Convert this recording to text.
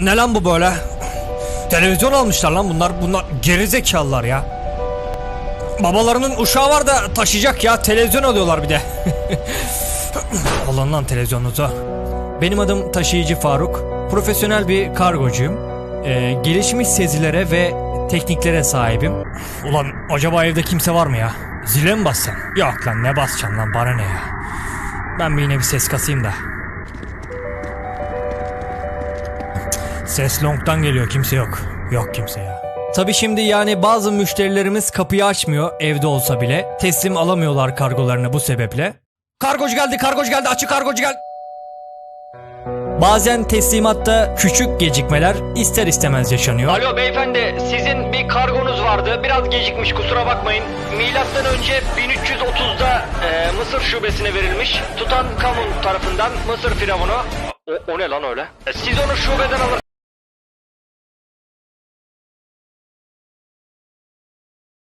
Ne lan bu böyle? Televizyon almışlar lan bunlar. Bunlar gerizekalılar ya. Babalarının uşağı var da taşıyacak ya. Televizyon alıyorlar bir de. Alın lan televizyonunuzu. Benim adım taşıyıcı Faruk. Profesyonel bir kargocuyum. Ee, gelişmiş sezilere ve tekniklere sahibim. Ulan acaba evde kimse var mı ya? Zile mi bassam? Yok lan ne basacaksın lan bana ne ya? Ben bir yine bir ses kasayım da. Ses long'dan geliyor kimse yok. Yok kimse ya. Tabi şimdi yani bazı müşterilerimiz kapıyı açmıyor evde olsa bile. Teslim alamıyorlar kargolarını bu sebeple. Kargocu geldi kargocu geldi açık kargocu geldi. Bazen teslimatta küçük gecikmeler ister istemez yaşanıyor. Alo beyefendi sizin bir kargonuz vardı biraz gecikmiş kusura bakmayın. Milattan önce 1330'da e, Mısır şubesine verilmiş. Tutan Kamun tarafından Mısır firavunu. O, o ne lan öyle? E, siz onu şubeden alır.